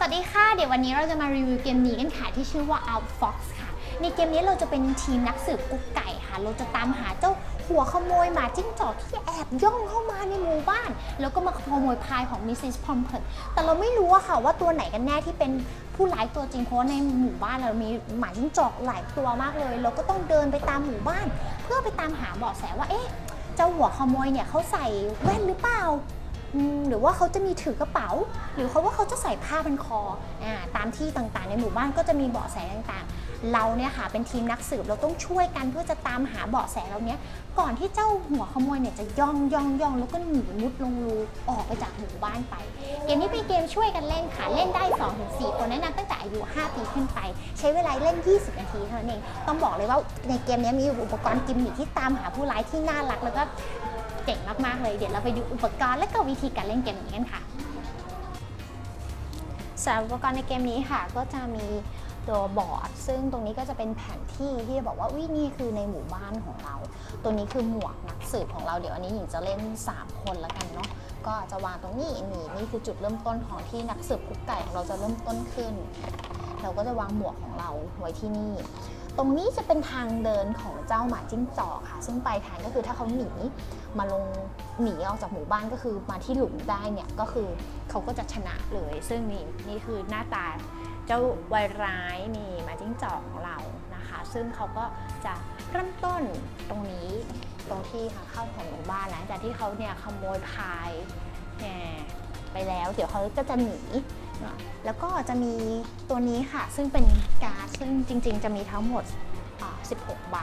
สวัสดีค่ะ เดี๋ยววันนี้เราจะมารีวิวเกมนี้กันค่ะที่ชื่อว่า Outfox ค่ะ ในเกมนี้เราจะเป็นทีมนักสืบกุ๊กไก่ค่ะ เราจะตามหาเจ้าหัวขโมยหมาจิ้งจอกที่แอบย่องเข้ามาในหมู่บ้าน แล้วก็มาขโมยพายของมิสซิสพอมเพิร์แต่เราไม่รู้อะค่ะว่าตัวไหนกันแน่ที่เป็นผู้ร้ายตัวจริงเพราะว่าในหมู่บ้านเรามีหมาจิ้งจอกหลายตัวมากเลย เราก็ต้องเดินไปตามหมู่บ้าน เพื่อไปตามหาเบาะแสว่าเอ๊ะเจ้าหัวขโมยเนี่ยเขาใส่แว่นหรือเปล่า หรือว่าเขาจะมีถือกระเป๋า หรือเขาว่าเขาจะใส่ผ้าพันคออตามที่ต่างๆ ในหมู่บ้านก็จะมีเบาะแสต่างๆ เราเนี่ยค่ะเป็นทีมนักสืบเราต้องช่วยกันเพื่อจะตามหาเบาะแสเราเนี้ยก่อนที่เจ้าหัวขโมยเนี่ยจะย่องย่องย่องแล้วก็หนีมุดลงรูออกไปจากหมู่บ้านไป เกมนี้เป็นเกมช่วยกันเล่นค่ะเล่นได้ 2-4 คนแนะนำตั้งแต่อายุ 5 ปีขึ้นไป ใช้เวลาเล่น 20 นาทีเท่านั้นเองต้องบอกเลยว่าในเกมนี้มีอุปกรณ์กิมมิคที่ตามหาผู้ร้ายที่น่ารักแล้วก็ เจ๋งมากๆเลยเดี๋ยวเราไปดูอุปกรณ์และก็วิธีการเล่นเกมนี้กันค่ะสำหรับอุปกรณ์ในเกมนี้ค่ะ ก็จะมีตัวบอร์ด ซึ่งตรงนี้ก็จะเป็นแผนที่ที่จะบอกว่าวินี่คือในหมู่บ้านของเรา ตัวนี้คือหมวกนักสืบของเราเดี๋ยวอันนี้หญิงจะเล่น 3 คนแล้วกันเนาะก็จะวางตรงนี้นี่นี่คือจุดเริ่มต้นของที่นักสืบกุ๊กไก่ของเราจะเริ่มต้นขึ้น เราก็จะวางหมวกของเราไว้ที่นี่ ตรงนี้จะเป็นทางเดินของเจ้าหมาจิ้งจอกค่ะ ซึ่งปลายทางก็คือถ้าเขาหนีมาลงหนีออกจากหมู่บ้านก็คือมาที่หลุมได้เนี่ยก็คือเขาก็จะชนะเลย ซึ่งนี่นี่คือหน้าตาเจ้าวายร้ายนี่หมาจิ้งจอกของเรานะคะ ซึ่งเขาก็จะเริ่มต้นตรงนี้ตรงที่ทางเข้าของหมู่บ้านหลังจากที่เขาเนี่ยขโมยพายเนี่ยไปแล้ว เดี๋ยวเขาก็จะหนี แล้วก็จะมีตัวนี้ค่ะ ซึ่งเป็นการ์ดซึ่งจริง ๆ จะมีทั้งหมด 16 ใบ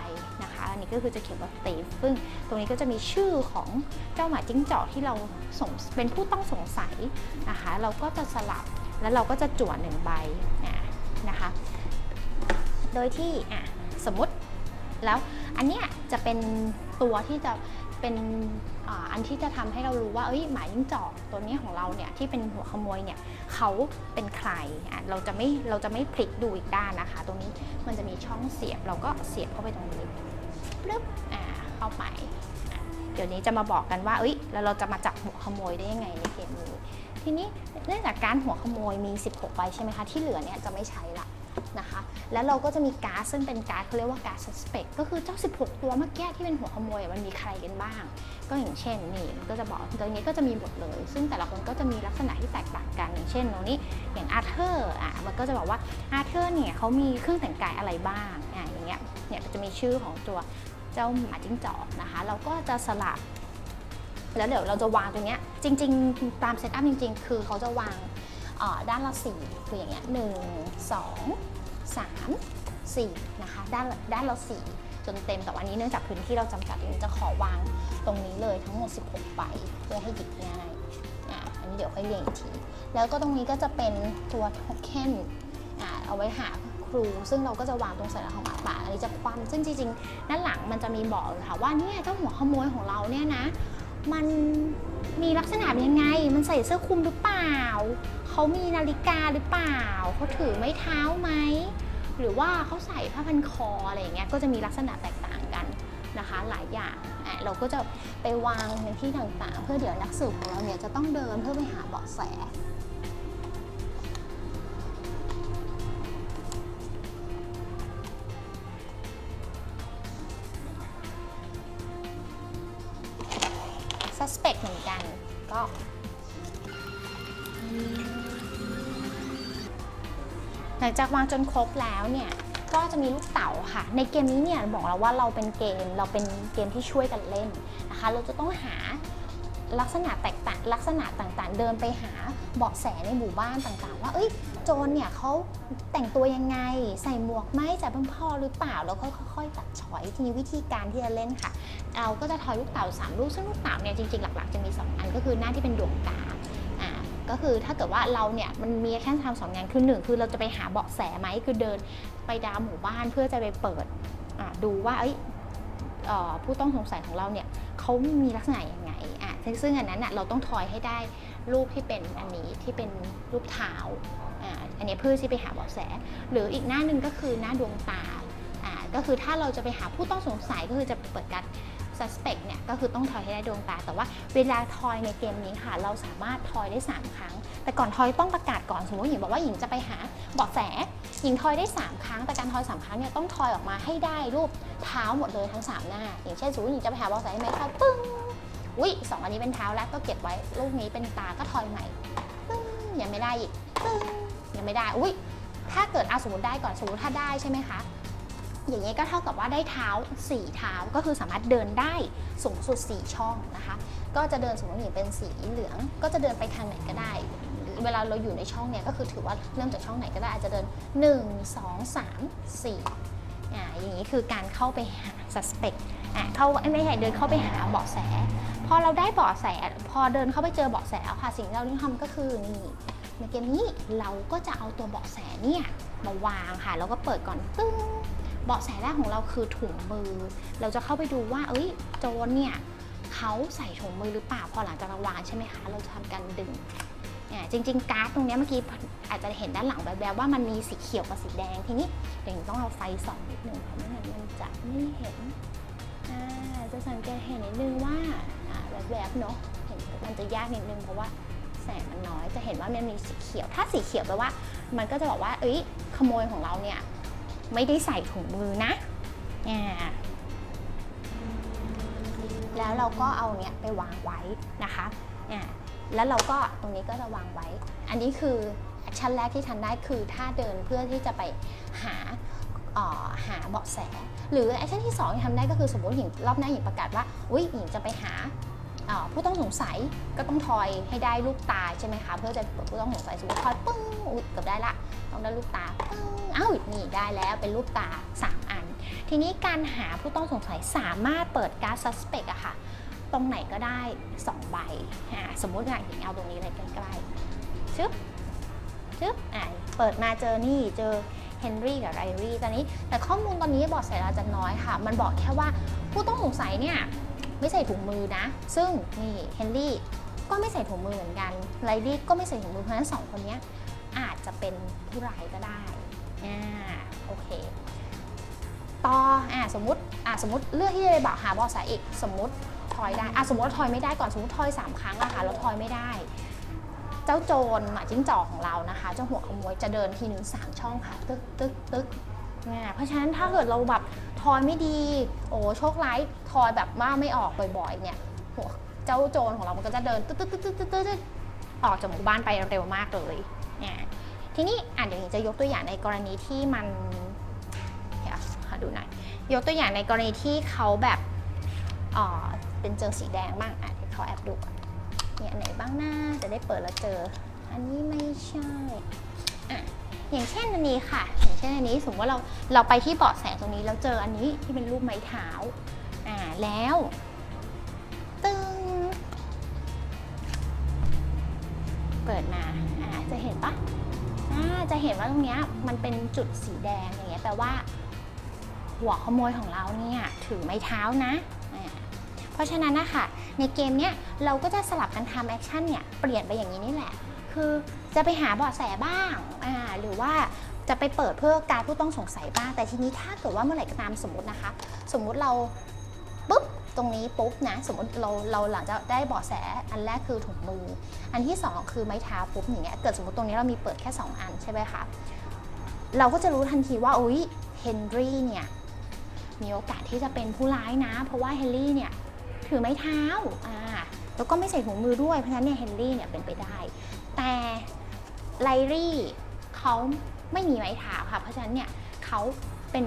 นะคะ อันนี้ก็คือจะเขียนว่าตีฟซึ่งตรงนี้ก็จะมีชื่อของเจ้าหมาจิ้งจอกที่เราสงเป็นผู้ต้องสงสัยนะคะ เราก็จะสลับแล้วเราก็จะจั่วหนึ่งใบอะนะคะ โดยที่อะสมมติแล้วอันเนี้ยจะเป็นตัวที่จะเป็น อันที่จะทำให้เรารู้ว่าเอ้ยหมาจิ้งจอกตัวนี้ของเราเนี่ยที่เป็นหัวขโมยเนี่ยเขาเป็นใครเราจะไม่เราจะไม่พลิกดูอีกด้านนะคะ ตรงนี้มันจะมีช่องเสียบเราก็เสียบเข้าไปตรงนี้ปึ๊บอ่าเข้าไปเดี๋ยวนี้จะมาบอกกันว่าเอ้ยแล้วเราจะมาจับหัวขโมยได้ยังไงในเกมนี้ทีนี้เนื่องจากการหัวขโมยมี 16ใบใช่ไหมคะที่เหลือเนี่ยจะไม่ใช้ละ นะคะ แล้วเราก็จะมีการ์ดซึ่งเป็นการ์ดเขาเรียกว่าการ์ด suspect ก็คือเจ้า 16 ตัวเมื่อกี้ที่เป็นหัวขโมยมันมีใครกันบ้าง ก็อย่างเช่นนี่มันก็จะบอกตรงนี้ก็จะมีหมดเลย ซึ่งแต่ละคนก็จะมีลักษณะที่แตกต่างกัน อย่างเช่นตรงนี้อย่างอาร์เธอร์อะมันก็จะบอกว่าอาร์เธอร์เนี่ยเขามีเครื่องแต่งกายอะไรบ้างอะอย่างเงี้ยเนี่ยจะมีชื่อของตัวเจ้าหมาจิ้งจอกนะคะ เราก็จะสลับแล้วเดี๋ยวเราจะวางตรงเนี้ยจริง ๆ ตามเซตอัพจริง ๆ คือเขาจะวาง ด้านละสี่คืออย่างเงี้ยหนึ่งสองสามสี่นะคะด้านละด้านละสี่จนเต็มแต่วันนี้เนื่องจากพื้นที่เราจำกัดเราจะขอวางตรงนี้เลยทั้งหมด 16 ใบเพื่อให้หยิบง่ายอะอันนี้เดี๋ยวค่อยเรียงอีกที แล้วก็ตรงนี้ก็จะเป็นตัวโทเค็นอะเอาไว้หาครู ซึ่งเราก็จะวางตรงสัญลักษณ์ของหมาป่าอันนี้จะคว่ำซึ่งจริงๆด้านหลังมันจะมีบอกค่ะว่าเนี่ยเจ้าหัวขโมยของเราเนี่ยนะ มันมีลักษณะเป็นยังไง มันใส่เสื้อคลุมหรือเปล่า เขามีนาฬิกาหรือเปล่า เขาถือไม้เท้าไหม หรือว่าเขาใส่ผ้าพันคออะไรอย่างเงี้ย ก็จะมีลักษณะแตกต่างกันนะคะหลายอย่าง เราก็จะไปวางในที่ต่างๆ เพื่อเดี๋ยวนักสืบของเราเนี่ยจะต้องเดินเพื่อไปหาเบาะแส suspect เหมือนกันก็ ลังจากวางจนครบแล้วเนี่ยก็จะมีลูกเต๋าค่ะ ในเกมนี้เนี่ยบอกแล้วว่าเราเป็นเกมเราเป็นเกมที่ช่วยกันเล่นนะคะ เราจะต้องหาลักษณะแตกต่างลักษณะต่างๆ เดินไปหาเบาะแสในหมู่บ้านต่างๆ ว่าเอ้ยโจรเนี่ยเขาแต่งตัวยังไง ใส่หมวกไหมจับเป็นพ่อหรือเปล่า แล้วก็ค่อยๆตัดช้อยทีนี้วิธีการที่จะเล่นค่ะ เราก็จะทอยลูกเต๋าสามลูกซึ่งลูกเต๋าเนี่ยจริงๆหลักๆจะมี 2 อันก็คือหน้าที่เป็นดวงตา ก็คือถ้าเกิดว่าเราเนี่ยมันมีแค่ทำสองงานคือหนึ่งคือเราจะไปหาเบาะแสไหมคือเดินไปดามหมู่บ้านเพื่อจะไปเปิดดูว่าเอ้ยเอ่อผู้ต้องสงสัยของเราเนี่ยเขามีลักษณะยังไงอะซึ่งอันนั้นเราต้องทอยให้ได้รูปที่เป็นอันนี้ที่เป็นรูปเท้าอันนี้เพื่อที่ไปหาเบาะแส หรืออีกหน้าหนึ่งก็คือหน้าดวงตาอ่าก็คือถ้าเราจะไปหาผู้ต้องสงสัยก็คือจะเปิดการ suspect เนี่ยก็คือต้องทอยให้ได้ดวงตา แต่ว่าเวลาทอยในเกมนี้ค่ะ เราสามารถทอยได้ 3 ครั้ง แต่ก่อนทอยต้องประกาศก่อนสมมติหญิงบอกว่าหญิงจะไปหาเบาะแสหญิงทอยได้ 3 ครั้ง แต่การทอย 3 ครั้งเนี่ยต้องทอยออกมาให้ได้รูปเท้าหมดเลยทั้ง 3 หน้า อย่างเช่นสมมติหญิงจะไปหาเบาะแสใช่ไหมคะปึ้งอุ้ยสองอันนี้เป็นเท้าแล้วก็เก็บไว้ลูกนี้เป็นตาก็ทอยใหม่ปึ้งยังไม่ได้อีกปึ้งยังไม่ได้อุ้ยถ้าเกิดเอาสมมติได้ก่อนสมมติถ้าได้ใช่ไหมคะ อย่างนี้ก็เท่ากับว่าได้เท้า 4 เท้าก็คือสามารถเดินได้สูงสุด 4 ช่องนะคะ ก็จะเดินสมมติอย่างเป็นสีเหลือง ก็จะเดินไปทางไหนก็ได้ เวลาเราอยู่ในช่องเนี่ยก็คือถือว่าเริ่มจากช่องไหนก็ได้อาจจะเดิน 1 2 3 4อ่าอย่างนี้คือการเข้าไปหา suspect อ่าเข้าไม่ใช่เดินเข้าไปหาเบาะแส พอเราได้เบาะแส พอเดินเข้าไปเจอเบาะแสแล้วค่ะสิ่งที่เราต้องทำก็คือนี่ในเกมนี้เราก็จะเอาตัวเบาะแสเนี่ยมาวางค่ะแล้วก็เปิดก่อนตึ้ง เบาะแสแรกของเราคือถุงมือ เราจะเข้าไปดูว่า เอ้ย โจรเนี่ยเขาใส่ถุงมือหรือเปล่า พอหลังจากเราวางใช่ไหมคะ เราจะทำการดึงเนี่ยจริง ๆ การ์ดตรงนี้เมื่อกี้อาจจะเห็นด้านหลังแบบๆว่ามันมีสีเขียวกับสีแดง ทีนี้เดี๋ยวต้องเอาไฟส่องนิดนึงเพราะไม่งั้นมันจะไม่เห็นจะสังเกตเห็นนิดนึงว่าแบบๆเนาะเห็นมันจะยากนิดนึงเพราะว่าแสงมันน้อยจะเห็นว่ามันมีสีเขียว ถ้าสีเขียวแปลว่า มันก็จะบอกว่า เอ้ยขโมยของเราเนี่ย ไม่ได้ใส่ถุงมือนะอ่าแล้วเราก็เอาเนี้ยไปวางไว้นะคะอ่าแล้วเราก็ตรงนี้ก็จะวางไว้ อันนี้คือแอคชั่นแรกที่ทำได้คือถ้าเดินเพื่อที่จะไปหาออหาเบาะแส หรือแอคชั่นที่2ที่ทำได้ก็คือสมมติหญิงรอบหน้าหญิงประกาศว่า อุ้ยหญิงจะไปหา ผู้ต้องสงสัยก็ต้องทอยให้ได้ลูกตาใช่ไหมคะเพื่อจะผู้ต้องสงสัยสมมติทอยปึ้งอุ๊ยเกือบได้ละต้องได้ลูกตาปึ้งอ้าวนี่ได้แล้วเป็นลูกตา 3 อัน ทีนี้การหาผู้ต้องสงสัยสามารถเปิดการ์ด suspect อะค่ะ ตรงไหนก็ได้ 2 ใบสมมติอย่างหญิงเอาตรงนี้เลยใกล้ๆชึบชึบอ่าเปิดมาเจอนี่เจอเฮนรี่กับไรรี่ตอนนี้ แต่ข้อมูลตอนนี้บอกใส่เราจะน้อยค่ะ มันบอกแค่ว่าผู้ต้องสงสัยเนี่ย ไม่ใส่ถุงมือนะ ซึ่งนี่เฮนรี่ก็ไม่ใส่ถุงมือเหมือนกันไรรี่ก็ไม่ใส่ถุงมือเพราะฉะนั้นสองคนนี้อาจจะเป็นผู้ร้ายก็ได้อ่าโอเคต่ออ่าสมมติอ่าสมมติเลือกที่จะไปบอกหาบอสายอีกสมมติทอยได้อ่าสมมติว่าทอยไม่ได้ก่อนสมมติทอยสามครั้งอะค่ะแล้วทอยไม่ได้ เจ้าโจรหมาจิ้งจอกของเรานะคะ เจ้าหัวขโมยจะเดินทีหนึ่งสามช่องค่ะ ตึกตึกตึก เนี่ยเพราะฉะนั้นถ้าเกิดเราแบบทอยไม่ดี โอ้โชคร้ายทอยแบบว่าไม่ออกบ่อยๆ เนี่ยหัวเจ้าโจรของเรามันก็จะเดินตึ๊ดตึ๊ดตึ๊ดตึ๊ดตึ๊ดตึ๊ดออกจากหมู่บ้านไปเร็วมากเลยเนี่ยทีนี้อะเดี๋ยวหญิงจะยกตัวอย่างในกรณีที่มันเดี๋ยวดูหน่อยยกตัวอย่างในกรณีที่เขาแบบอ่อเป็นเจอสีแดงบ้างอะเดี๋ยวเขาแอบดูก่อนเนี่ยอันไหนบ้างหน้าจะได้เปิดแล้วเจอ อันนี้ไม่ใช่ อย่างเช่นอันนี้ค่ะ อย่างเช่นอันนี้สมมติว่าเราเราไปที่เบาะแสตรงนี้แล้วเจออันนี้ที่เป็นรูปไม้เท้าอ่าแล้วตึงเปิดมาอ่าจะเห็นปะอ่าจะเห็นว่าตรงเนี้ยมันเป็นจุดสีแดงอย่างเงี้ยแปลว่า หัวขโมยของเราเนี่ยถือไม้เท้านะเพราะฉะนั้นนะคะในเกมเนี้ยเราก็จะสลับกันทำแอคชั่นเนี่ยเปลี่ยนไปอย่างนี้นี่แหละ คือจะไปหาเบาะแสบ้างอ่าหรือว่าจะไปเปิดเพื่อการผู้ต้องสงสัยบ้าง แต่ทีนี้ถ้าเกิดว่าเมื่อไหร่ก็ตามสมมตินะคะ สมมุติเราปุ๊บตรงนี้ปุ๊บนะสมมติเราเราหลังจากได้เบาะแสอันแรกคือถุงมือ อันที่สองคือไม้เท้าปุ๊บอย่างเงี้ยเกิดสมมติตรงนี้เรามีเปิดแค่สองอันใช่ไหมคะเราก็จะรู้ทันทีว่าอุ้ยเฮนรี่เนี่ยมีโอกาสที่จะเป็นผู้ร้ายนะ เพราะว่าเฮนรี่เนี่ยถือไม้เท้าอ่าแล้วก็ไม่ใส่ถุงมือด้วยเพราะฉะนั้นเนี่ยเฮนรี่เนี่ยเป็นไปได้ แต่ไลรี่เขาไม่มีไม้เท้าค่ะ เพราะฉะนั้นเนี่ยเขาเป็น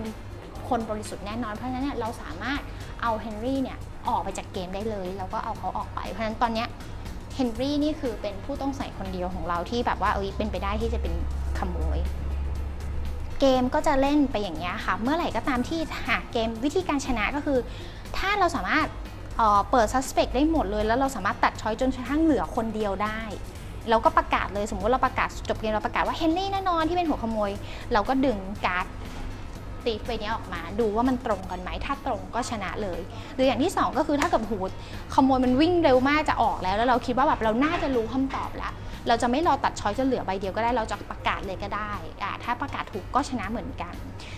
คนบริสุทธิ์แน่นอน เพราะฉะนั้นเนี่ยเราสามารถเอาเฮนรี่เนี่ยออกไปจากเกมได้เลย แล้วก็เอาเขาออกไป เพราะฉะนั้นตอนเนี้ยเฮนรี่นี่คือเป็นผู้ต้องใส่คนเดียวของเราที่แบบว่าเอ้ยเป็นไปได้ที่จะเป็นขโมย เกมก็จะเล่นไปอย่างนี้ยค่ะ เมื่อไหร่ก็ตามที่หากเกมวิธีการชนะก็คือ ถ้าเราสามารถเออเปิด suspect ได้หมดเลย แล้วเราสามารถตัดช้อยจนกระทั่งเหลือคนเดียวได้ เราก็ประกาศเลยสมมติเราประกาศจบเกมเราประกาศว่าเฮนรี่แน่นอนที่เป็นหัวขโมย เราก็ดึงการ์ดตีฟใบนี้ออกมาดูว่ามันตรงกันไหมถ้าตรงก็ชนะเลย หรืออย่างที่สองก็คือถ้าเกับหูขโมยมันวิ่งเร็วมากจะออกแล้ว แล้วเราคิดว่าแบบเราน่าจะรู้คำตอบแล้ว เราจะไม่รอตัดช้อยจะเหลือใบเดียวก็ได้เราจะประกาศเลยก็ได้อ่าถ้าประกาศถูกก็ชนะเหมือนกัน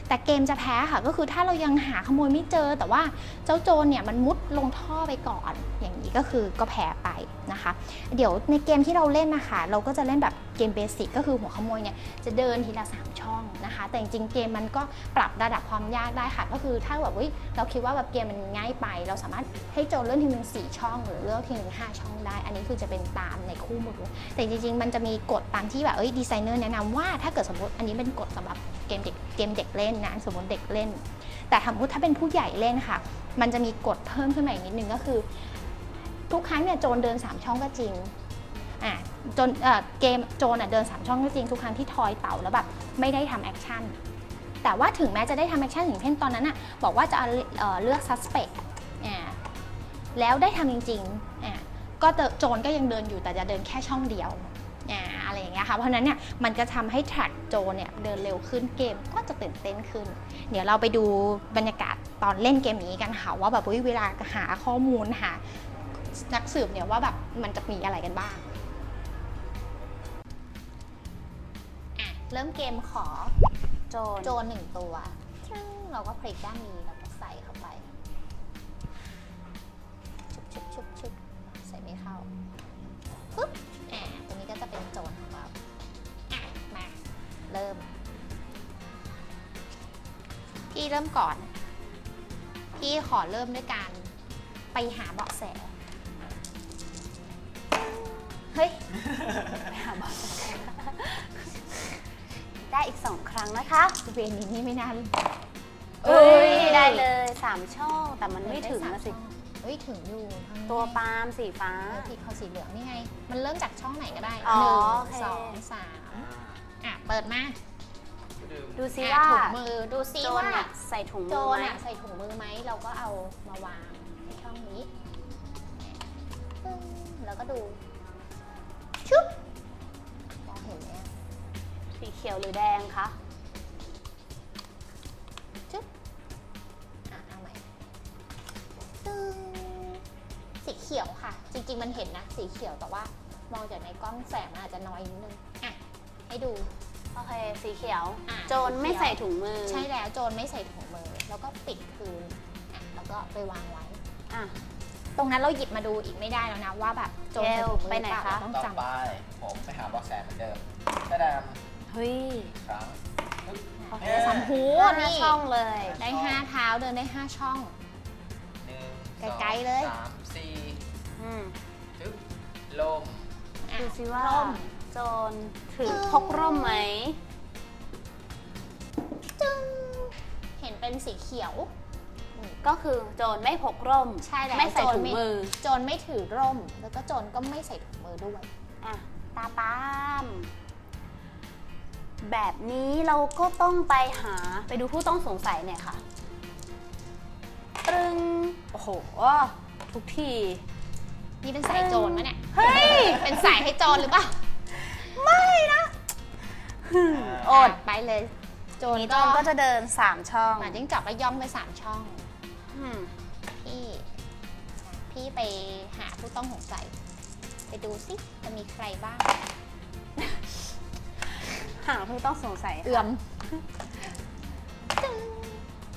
แต่เกมจะแพ้ค่ะก็คือถ้าเรายังหาขโมยไม่เจอ แต่ว่าเจ้าโจรเนี่ยมันมุดลงท่อไปก่อน อย่างนี้ก็คือก็แพ้ไปนะคะ เดี๋ยวในเกมที่เราเล่นนะคะเราก็จะเล่นแบบเกมเบสิกก็คือหัวขโมยเนี่ยจะเดินทีละ3 ช่องนะคะ แต่จริงๆเกมมันก็ปรับระดับความยากได้ค่ะ ก็คือถ้าแบบเฮ้ยเราคิดว่าแบบเกมมันง่ายไป เราสามารถให้โจรเลื่อนทีหนึ่งสี่ช่อง หรือเลือนทีหนึ่งห้าช่องได้ อันนี้คือจะเป็นตามในคู่มือ แต่จริงๆ มันจะมีกฎตามที่แบบเอ้ยดีไซเนอร์แนะนำว่าถ้าเกิดสมมติอันนี้เป็นกฎสำหรับเกมเด็กเกมเด็กเล่นนะสมมติเด็กเล่น แต่สมมติถ้าเป็นผู้ใหญ่เล่นค่ะ มันจะมีกฎเพิ่มขึ้นมาอีกนิดนึงก็คือ ทุกครั้งเนี่ยโจรเดิน 3 ช่องก็จริง อะจนเอ่อเกมโจรอะเดิน3ช่องก็จริงทุกครั้งที่ทอยเต่าแล้วแบบไม่ได้ทำแอคชั่นแต่ว่าถึงแม้จะได้ทำแอคชั่นอย่างเช่นตอนนั้นอะบอกว่าจะเอาเอ่อเลือก suspect อ่าแล้วได้ทำจริงๆอ่าก็เจอโจรก็ยังเดินอยู่แต่จะเดินแค่ช่องเดียวอ่าอะไรอย่างเงี้ยค่ะ เพราะฉะนั้นเนี่ยมันจะทำให้แทร็กโจเนี่ยเดินเร็วขึ้นเกมก็จะตื่นเต้นขึ้น เดี๋ยวเราไปดูบรรยากาศตอนเล่นเกมนี้กันค่ะว่าแบบเวลาหาข้อมูลหานักสืบเนี่ยว่าแบบมันจะมีอะไรกันบ้าง เริ่มเกมขอโจรโจรหนึ่งตัวซึ่งเราก็พลิกด้านนี้แล้วก็ใส่เข้าไป ชุบชุบชุบชุบใส่ไม่เข้าปึ๊บอ่าตัวนี้ก็จะเป็นโจรของเราอะมา เริ่ม พี่เริ่มก่อน พี่ขอเริ่มด้วยการไปหาเบาะแส เฮ้ย ไปหาบอส ได้อีกสองครั้งนะคะเวรนี้นี่ไม่น่าเอ้ยได้เลยสามช่องแต่มันไม่ถึงนะสิเฮ้ยถึงอยู่ทางนี้ตัวปาล์มสีฟ้า เออพี่เขาสีเหลืองนี่ไง มันเริ่มจากช่องไหนก็ได้อ๋อหนึ่งโอเค สองสามอะเปิดมาดูซิอะว่าถุงมือดูซิโจรว่าเนี่ยใส่ถุงโจมือรไหม อะใส่ถุงมือไหมเราก็เอามาวางในช่องนี้ปึ้งแล้วก็ดูชุบ สีเขียวหรือแดงคะอะเอาใหม่ตึ้งสีเขียวค่ะ จริง ๆ มันเห็นนะ สีเขียวแต่ว่า มองจากในกล้องแสงมันอาจจะน้อยนิดนึงอะให้ดู โอเค สีเขียว อะโจรไม่ใส่ถุงมือใช่แล้วโจรไม่ใส่ถุงมือ แล้วก็ปิดคืนอะแล้วก็ไปวางไว้ อะ ตรงนั้นเราหยิบมาดูอีกไม่ได้แล้วนะว่าแบบโจรใส่ถุงมือไปไหนรือเปล่าคะเราต้องต่อจำ ไปผมไปหาเบาะแสเหมือนเดิมกระดาม เฮ้ยครั้งโอเคเอ๊ะสามหูห้านี่ช่องเลย ได้ห้าเท้าเดินได้ห้าช่อง หนึ่งไกลๆเลยสองสามสี่อืมจึ๊บลมอะดูซิว่าร่มโจรถือพกร่มไหม จึ้งเห็นเป็นสีเขียว ก็คือโจรไม่พกร่ม ใช่แล้วไม่ใส่โจรถุงไม่มือโจรไม่ถือร่ม แล้วก็โจรก็ไม่ใส่ถุงมือด้วย อะตาปาล์ม แบบนี้เราก็ต้องไปหาไปดูผู้ต้องสงสัยหน่อยค่ะ ตรึง โอ้โห ทุกที นี่เป็นสายโจรมะเนี่ย เฮ้ย เป็นสายให้โจรหรือเปล่าไม่นะอดไปเลย โจรนี่โจก็รก็จะเดิน 3 ช่องหมาจิ้งจอกก็ย่องไปสามช่อง อืมพี่ พี่ไปหาผู้ต้องสงสัย ไปดูสิจะมีใครบ้าง หาผู้ต้องสงสัยเอื่อม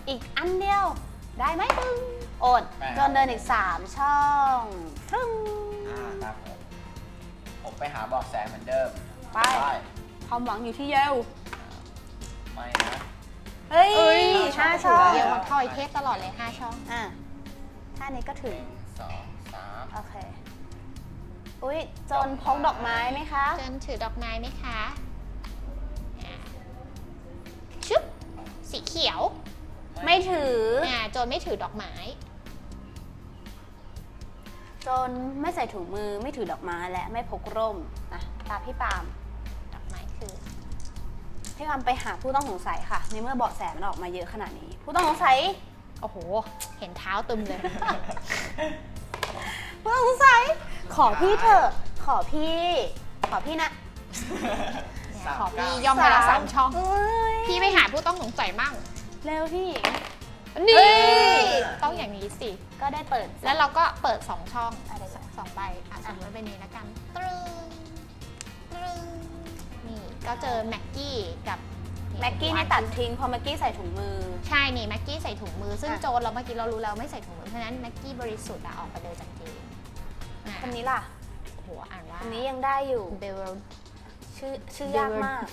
อีกอันเดียว ได้ไหมตึงอดแปดโจนเดินอีก 3 ช่องฟรึ้ง อ่าครับผมผมไปหาเบาะแสเหมือนเดิมไป ความหวังอยู่ที่เยลไม่นะ เฮ้ยเอ้ยห้าช่องเดี๋ยวมาทอยเทสตลอดเลยห้าช่อง อะท่านี้ก็หถึงนึ่งสองสามโอเค อุ้ยโจนพกดอกไม้ไหมคะเจนถือดอกไม้ไหมคะ สีเขียวไม่ถืออ่าโจรไม่ถือดอกไม้ โจนไม่ใส่ถุงมือไม่ถือดอกไม้และไม่พกร่มอะตาพี่ปาล์มดอกไม้คือ พี่ปาล์มไปหาผู้ต้องสงสัยค่ะ ในเมื่อเบาะแสมันออกมาเยอะขนาดนี้ ผู้ต้องสงสัยโอ้โห เห็นเท้าตึมเลย ผู้ต้องสงสัยขอพี่เถอะขอพี่ ขอพี่นะเนี่ย สามขอพี่เก้าย่องไปละสามช่อง เอ้ยพี่ไปหาผู้ต้องสงสัยมั่ง เร็วพี่ นี่เฮ้ยต้องอย่างนี้สิ ก็ได้เปิดแล้วเราก็เปิดสองช่องอะไรสองใบอะสมมติเป็นนี้ละกันตรึงรึงนี่ก็เจอแม็กกี้กับแม็กกี้นี่ตัดทิ้งเพราะแม็กกี้ใส่ถุงมือ ใช่นี่แม็กกี้ใส่ถุงมือ ซึ่งอะโจรเราเมื่อกี้เรารู้แล้วไม่ใส่ถุงมือ เพราะฉะนั้นแม็กกี้บริสุทธิ์อะออกไปเลยจากเกมอะคนนี้ล่ะโหอ่านว่าคนนี้ยังได้อยู่เบล ชื่อชื่อยากมาก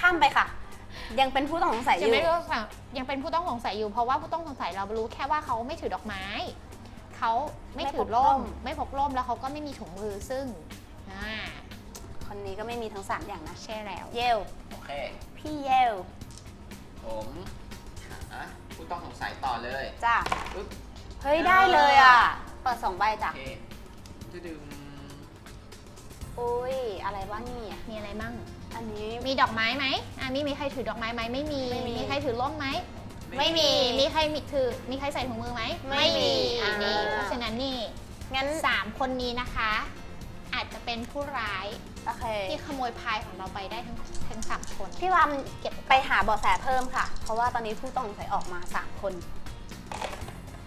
ข้ามไปค่ะ ยังเป็นผู้ต้องสงสัยอยังยู่ ไม่รู้ว่ายังเป็นผู้ต้องสงสัยอยู่เพราะว่าผู้ต้องสงสัยเรารู้แค่ว่าเขาไม่ถือดอกไม้ เขาไม่ถือร่มไม่พกร่มแล้วเขาก็ไม่มีถุงมือซึ่งอ่าคนนี้ก็ไม่มีทั้ง3อย่างนะ ใช่แล้ว เยล โอเค พี่เยล ผมหาผู้ต้องสงสัยต่อเลยจ้าปึ๊บเฮ้ยได้เลยอะ เปิดสองใบจ้ะโอเคจะดึง อุ้ยอะไรวะนี่อะมีอะไรมั่งอันนี้ มีดอกไม้ไหมอ่ามีมีใครถือดอกไม้ไหมไม่มี ไม่มีใครถือร่มไหมไม่มีมีใครมีถือ มีใครใส่ถุงมือไหมไม่มีนี่อ่า เพราะฉะนั้นนี่งั้นสามคนนี้นะคะ อาจจะเป็นผู้ร้ายโอเคที่ขโมยพายของเราไปได้ทั้งทั้งสามคน พี่วามเก็บไปหาเบาะแสเพิ่มค่ะ เพราะว่าตอนนี้ผู้ต้องสงสัยออกมา 3 คน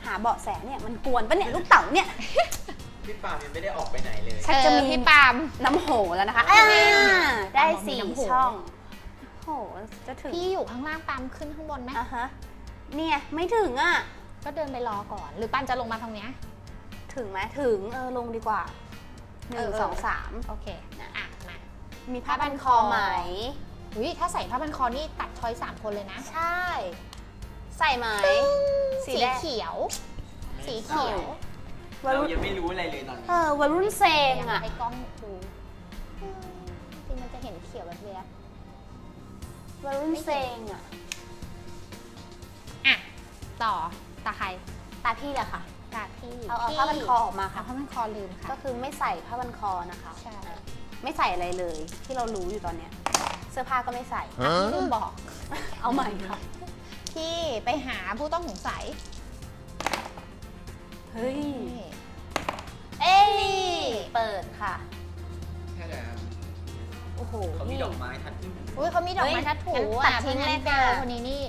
หาเบาะแสเนี่ยมันกวนปะเนี่ยลูกเต๋าเนี่ย พี่ปาล์มยังไม่ได้ออกไปไหนเลยชักจะมีเออพี่ปาล์ม น้ำโหแล้วนะคะอ่าได้มีสี่น้ำโห ช่องโหจะถึงพี่อยู่ข้างล่างปาล์มขึ้นข้างบนไหมอะฮะเนี่ยไม่ถึงอะ ก็เดินไปรอก่อน หรือปาล์มจะลงมาตรงเนี้ย ถึงไหมถึงเออลงดีกว่าหนึ่งเออ สองสามโอเคอะมา มีผ้าพันคอไหม อุ้ยถ้าใส่ผ้าพันคอนี่ตัดชอยสามคนเลยนะใช่ ใส่ไหมสีสีแดงเขียว สีเขียว วัยเรารุ่นยังไม่รู้อะไรเลยตอนนี้เออวัยรุ่นเซงอยากอะ ให้กล้องดูจริงมันจะเห็นเขียวแบบเวียบวัยรุ่นเซงอะๆอะ ต่อ ตาใคร ตาพี่แหละค่ะ ตาพี่เอาเอาพี่ผ้าพันคอออกมาเอาค่ะ ผ้าพันคอลืมค่ะ ก็คือไม่ใส่ผ้าพันคอนะคะใช่ไม่ใส่อะไรเลย ที่เรารู้อยู่ตอนเนี้ย เสื้อผ้าก็ไม่ใส่พี่ลืมบอก เอาใหม่ค่ะ พี่ไปหาผู้ต้องสงสัย เฮ้ยนี่เอ้ยเปิดค่ะ แค่นั้นโอ้โหเขามีนี่ดอกไม้ทัดที่หูอุ้ยเขามีดอกไม้เฮ้ยทัดถูงั้นอะตัดทิ้งพราะฉะเลยเบค่ะลคนนี้นี่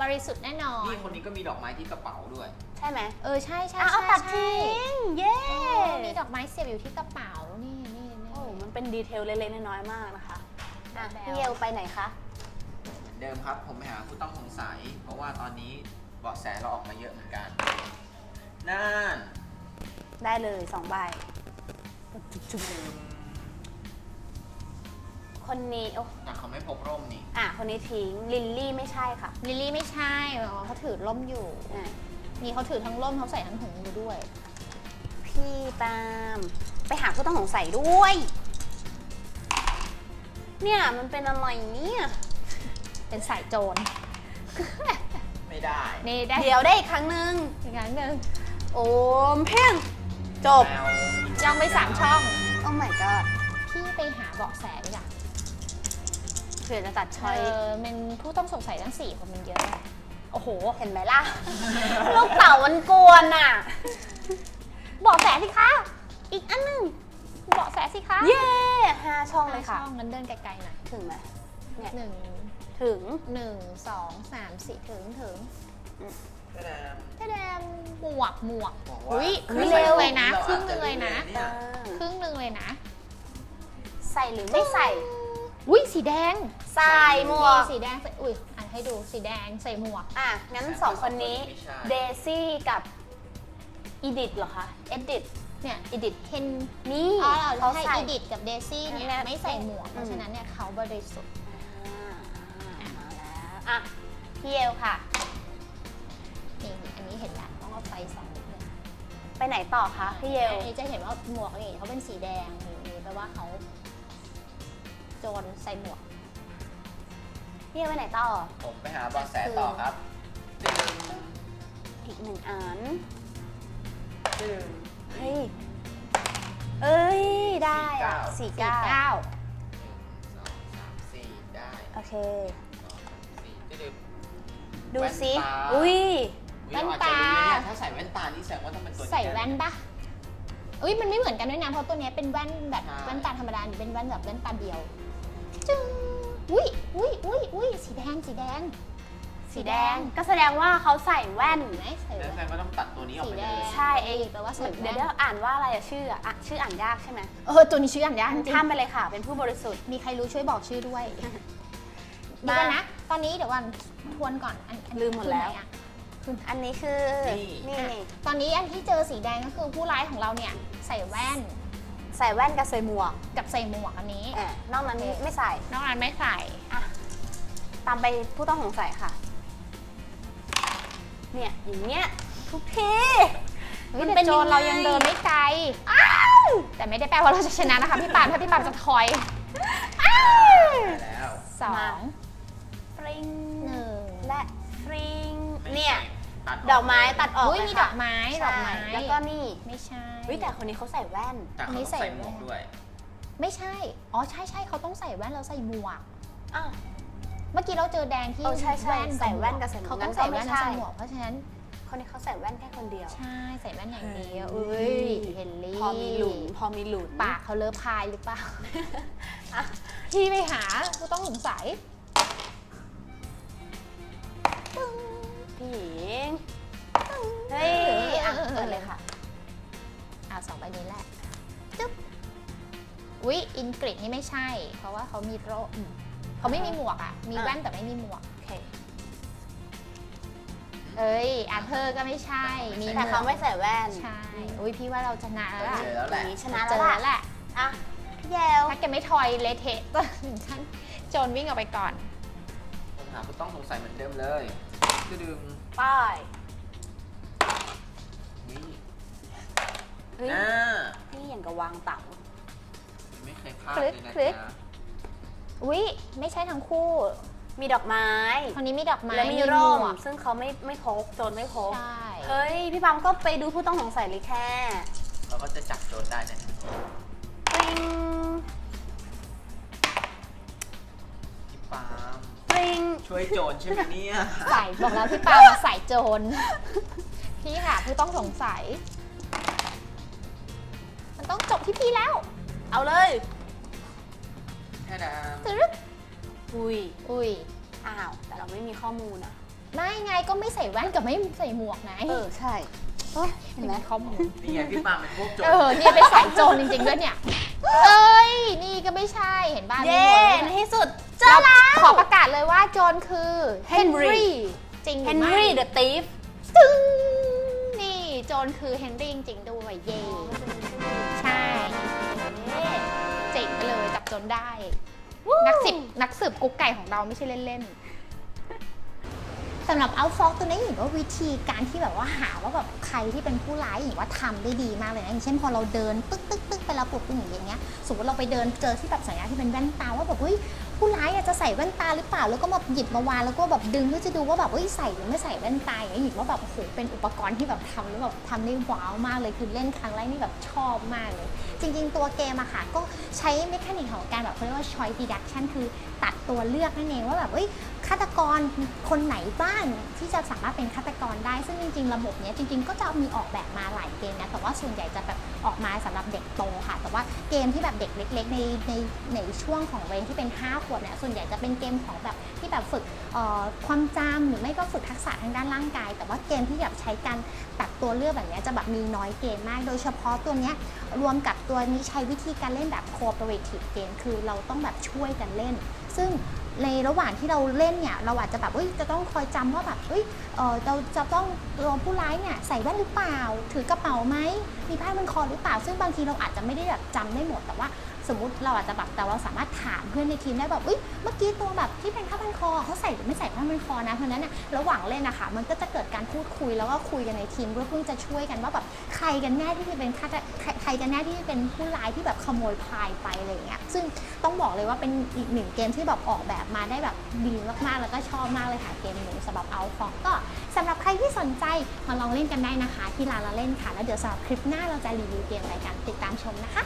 บริสุทธิ์แน่นอน นี่คนนี้ก็มีดอกไม้ที่กระเป๋าด้วย ใช่ไหมเออ ใช่ใช่อะเอาใช่ตัดใช่ทิ้ง เย้เออมีดอกไม้เสียบอยู่ที่กระเป๋า นี่นี่นี่ โอ้มันเป็นดีเทลเล็กๆน้อยๆมากนะคะอะแบบพี่เยลไปไหนคะ เหมือนเดิมครับ ผมไปหาผู้ต้องสงสัย เพราะว่าตอนนี้เบาะแสเราออกมาเยอะเหมือนกัน นั่นได้เลยสองใบดึงคนนี้โอ้แต่เขาไม่พกร่มนี่อะคนนี้ทิ้งลิลลี่ไม่ใช่ค่ะลิลลี่ไม่ใช่เขาถือร่มอยู่อะนี่เขาถือทั้งร่มเขาใส่ทั้งถุงมือด้วย พี่ปาล์มไปหาผู้ต้องสงสัยด้วย เนี่ยมันเป็นอะไรเนี่ยเป็นสายโจรไม่ได้นี่ได้เดี๋ยวได้อีกครั้งหนึ่งอีกครั้งหนึ่ง โอมเพ่งจบแมวจองไปสามช่อง โอ้ my god พี่ไปหาเบาะแสดีกว่าเผื่อจะตัดเอช้อยอมันผู้ต้องสงสัยทั้งสี่คนมันเยอะอะโอ้โห เห็นไหมล่ะ ลูกเต่ามันกวนอะเบาะแสสิคะ อีกอันหนึ่งเบาะแสสิคะเย้ห้าช่องเลยค่ะ ช่องนั้นเดินไกลๆหน่อยถึงไหมเนี่ยหนึ่งถึง หนึ่งสองสามสี่ถึงถึง แค่นั้นแค่แดมหมวกหมวกบอกว่าอุ้ยคเฮ้รึ่ยงเร็หนึวงเลยนะราครึ่อางจหนึจะงเลยนะรู้เนี่ยครึ่งหนึงเลยนะใส่หรือไม่ใส่ อุ้ยสีแดง ใส่หมวก สีแดงใส่อุ้ยอ่านให้ดูสีแดงใส่หมวก อะ งั้นสองคนนี้ไม่ใช่เดซี่กับอีดิทเหรอคะ เอดิทเนี่ยอีดิทเห็นนี่อ๋อเขาให้ใส่อีดิทกับเดซี่เนี่ยแม่ไม่ใส่หมวกอืมเพราะฉะนั้นเนี่ยเขาบริสุทธิ์อ่ามาแล้วอะพี่เอลค่ะ นี่อันนี้เห็นแล้วต้องเอาไฟส่องนิดนึงไปไหนต่อคะพี่เอลอันนี้จะเห็นว่าหมวกนี่เขาเป็นสีแดงนี่นี่แปลว่าเขาโจรใส่หมวก พี่เอลไปไหนต่อ ผมไปหาเบาะแสต่อครับดึงอีกหนึ่งอันดึงเฮ้ย เอ้ย ได้อะสี่เก้าเก้าหนึ่งสองสามสี่ได้โอเค สองสามสี่ดึงดูซิแว่นตาอุ้ย อุ๊ยเราอาจจะรู้นะเนี่ยถ้าใส่แว่นตานี่แสดงว่าต้องเป็นตัวใส่ที่แว่นปะอุ้ยมันไม่เหมือนกันด้วยนะ เพราะตัวเนี้ยเป็นแว่นแบบใช่แว่นตาธรรมดาหรือเป็นแว่นแบบแว่นตาเดียว จึงอุ้ยอุ้ยอุ้ยอุ้ยสีแดงสีแดงสสีแดงก็แสดงว่าเขาใส่แว่นเห็นไหมใส่แล้วแว่แฟนนก็ต้องตัดตัวนี้ออกสีไปแดเลยงใช่เองแปลว่าใส่เดี๋ยวแว่เดี๋ยวนอ่านว่าอะไรอะชื่ออะอะชื่ออ่านยากใช่ไหมเออตัวนี้ชื่ออ่านยากจริงข้ามไปเลยค่ะ เป็นผู้บริสุทธิ์มีใครรู้ช่วยบอกชื่อด้วยมาเดี๋ยวก่อนนะ ตอนนี้เดี๋ยวก่อนทวนก่อนอันอันลืมหมดแล้ว คือไหนอะ อันนี้คือนี่นี่ตอนนี้อันที่เจอสีแดงก็คือผู้ร้ายของเราเนี่ยใส่แว่น ใส่แว่นกับใส่หมวกกับใส่หมวกอันนี้เออนอกนั้นไม่ใส่ นอกนั้นไม่ใส่อะตามไปผู้ต้องสงสัยค่ะ เนี่ยอย่างเงี้ยทุกทีเฮ้ยมันแต่เป็นโจรยังไงเรายังเดินไม่ไกล แต่ไม่ได้แปลว่าเราจะชนะนะคะพี่ปามถ้าพี่ปามจะทอยได้แล้วสองฟริงหนึ่งและฟริงไม่เนี่ย ตัดดอกไม้ตัดออกอุ้ยเลยมีค่ะดอกไม้ดอกไม้ใช่แล้วก็นี่ไม่ใช่วิแต่คนนี้เขาใส่แว่นแต่เขาอันนี้ต้องใส่ใส่หมวกด้วย ไม่ใช่ อ๋อใช่ใช่เขาต้องใส่แว่นแล้วใส่หมวกอะเมื่อกี้เราเจอแดงที่เออใช่ใช่ใส่แว่นกับใส่หมวกเขาต้องใส่แว่นงั้นก็ไม่แล้วใช่ใส่หมวกเพราะฉะนั้นคนนี้เขาใส่แว่นแค่คนเดียว ใช่ใส่แว่นอย่างเดียวเฮ้เอ้ยยเฮนรี่พอมีหลุนพอมีหลุนปากเขาเลอะพายหรือเปล่าอะพี่ไปหาผู้ต้องสงสัย ญิง เฮ้ย อะ เปิดเลยค่ะอ่าสองใบนี้แหละ จุ๊บอุ๊ยอินกริดนี่ไม่ใช่ เพราะว่าเขามีโรคอืมเขาไม่มีหมวกอะ มีอะแว่นแต่ไม่มีหมวก โอเค เอ้ยอาเธอร์ก็ไม่ใช่ มีหแต่วเขากไม่ใส่แว่น ใช่ อุ้ยพี่ว่าเราชนะแล้วล่ะเจอแล้วแหละอย่างนี้ชนะเจแล้วอล่ะแล้วแหละ อะพี่แยวถ้าแกไม่ทอยเละเทะถึงขั้นโจรวิ่งออกไปก่อนผมหาผู้ต้องสงสัยเหมือนเดิมเลยคือดึง ป้ายนี่เฮ้ย อ่านี่อย่างกับวางเต่าไม่เคยพลาดคลิเลกยนะคลิก จ๊ะอุ้ยไม่ใช่ทั้งคู่ มีดอกไม้ คนนี้มีดอกไม้และมีหร่มวกซึ่งเขาไม่ไม่พกโจรไม่พก ใช่เฮ้ย พี่ปังก็ไปดูผู้ต้องสงสัยเลยแค่เราก็จะจับโจรได้นะปริงพี่ปาล์ม ปริงช่วยโจรใช่ไหมเนี่ยใส่บอกแล้วพี่ปามาใส่โจร พี่ค่ะผู้ต้องสงสัย มันต้องจบที่พี่แล้ว เอาเลยแค่ดามตึ๊ดอุ้ยอุ้ยอ้าว แต่เราไม่มีข้อมูลอะไม่ไงก็ไม่ใส่แว่นกับไม่ใส่หมวกไงเออใช่เอ้ยเห็นไหมข้อมูล นี่ไงพี่ปาล์มเป็นพวกโจรเออเนี่ยไปใส่โจรจริงๆด้วยเนี่ย เอ้ย นี่ก็ไม่ใช่เห็นบ้านมีเย้หมวกในด้วยที่สุด เจอแล้ว ขอประกาศเลยว่าโจรคือ Henry จริงหเฮรือนไม่รี่เดอะตีฟตึ้งนี่โจรคือเฮนรี่จริงๆด้วยเย่ใช่ เจ๋งไปเลยจับโจนได้ นักสิบนักสืบกุ๊กไก่ของเราไม่ใช่เล่น ๆ สำหรับเอาฟอกตัวนี้หญิงว่าวิธีการที่แบบว่าหาว่าแบบใครที่เป็นผู้ร้ายหญิงว่าทำได้ดีมากเลยนะอย่างเช่นพอเราเดินตึ๊กตึ๊กตึ๊กไปแล้วปุ๊บอย่างเงี้ยสมมติเราไปเดินเจอที่แบบสัญญาณที่เป็นแว่นตาว่าแบบเฮ้ย ผู้ร้ายอาจจะใส่แว่นตาหรือเปล่า แล้วก็มาหยิบมาวางแล้วก็แบบดึงเพื่อจะดูว่าแบบเฮ้ยใส่หรือไม่ใส่แว่นตาอย่างเงี้ยหญิงว่าแบบโอ้โหเป็นอุปกรณ์ที่แบบทำแล้วแบบทำได้ว้าวมากเลยคือเล่นครั้งแรกนี่แบบชอบมากเลย จริง ๆ ตัวเกมอะค่ะก็ใช้เมคานิกของการแบบเขาเรียกว่า choice deduction คือตัดตัวเลือกนั่นเองว่าแบบเอ้ยฆาตกรคนไหนบ้างที่จะสามารถเป็นฆาตกรได้ ซึ่งจริง ๆ ระบบเนี้ยจริง ๆ ก็จะมีออกแบบมาหลายเกมนะแต่ว่าส่วนใหญ่จะแบบออกมาสำหรับเด็กโตค่ะ เกมที่แบบเด็กเล็ก ๆ ในในในช่วงของเวนที่เป็น 5 ขวบเนี่ยส่วนใหญ่จะเป็นเกมของแบบที่แบบฝึกความจำหรือไม่ก็ฝึกทักษะทางด้านร่างกาย แต่ว่าเกมที่แบบใช้การตัดตัวเลือกแบบนี้จะแบบมีน้อยเกมมาก โดยเฉพาะตัวเนี้ยรวมกับตัวนี้ใช้วิธีการเล่นแบบ cooperative game คือเราต้องแบบช่วยกันเล่น ซึ่ง ในระหว่างที่เราเล่นเนี่ยเราอาจจะแบบเอ้ยจะต้องคอยจำว่าแบบเอ้ยเออเราจะต้องตัวผู้ร้ายเนี่ยใส่แว่นหรือเปล่า ถือกระเป๋าไหมมีผ้ามันคอหรือเปล่า ซึ่งบางทีเราอาจจะไม่ได้แบบจำได้หมดแต่ว่า สมมติเราอาจจะแบบแต่เราสามารถถามเพื่อนในทีมได้แบบเอ้ยเมื่อกี้ตัวแบบที่เป็นผ้าพันคอเขาใส่หรือไม่ใส่ผ้าพันคอนะเพราะนั้นน่ะระหว่างเล่นนะคะมันก็จะเกิดการพูดคุยแล้วก็คุยกันในทีมเพื่อเพื่อจะช่วยกันว่าแบบใครกันแน่ที่จะเป็นใครใครกันแน่ที่จะเป็นผู้ร้ายที่แบบขโมยพายไปอะไรเงี้ยซึ่งต้องบอกเลยว่าเป็นอีกหนึ่งเกมที่แบบออกแบบมาได้แบบดีมากๆ แล้วก็ชอบมากเลยค่ะเกมหนึ่งสำหรับเอาฟองก็สำหรับใครที่สนใจมาลองเล่นกันได้นะคะ ที่ร้านละเล่นค่ะ แล้วเดี๋ยวสำหรับคลิปหน้าเราจะรีวิวเกมอะไรกันติดตามชมนะคะ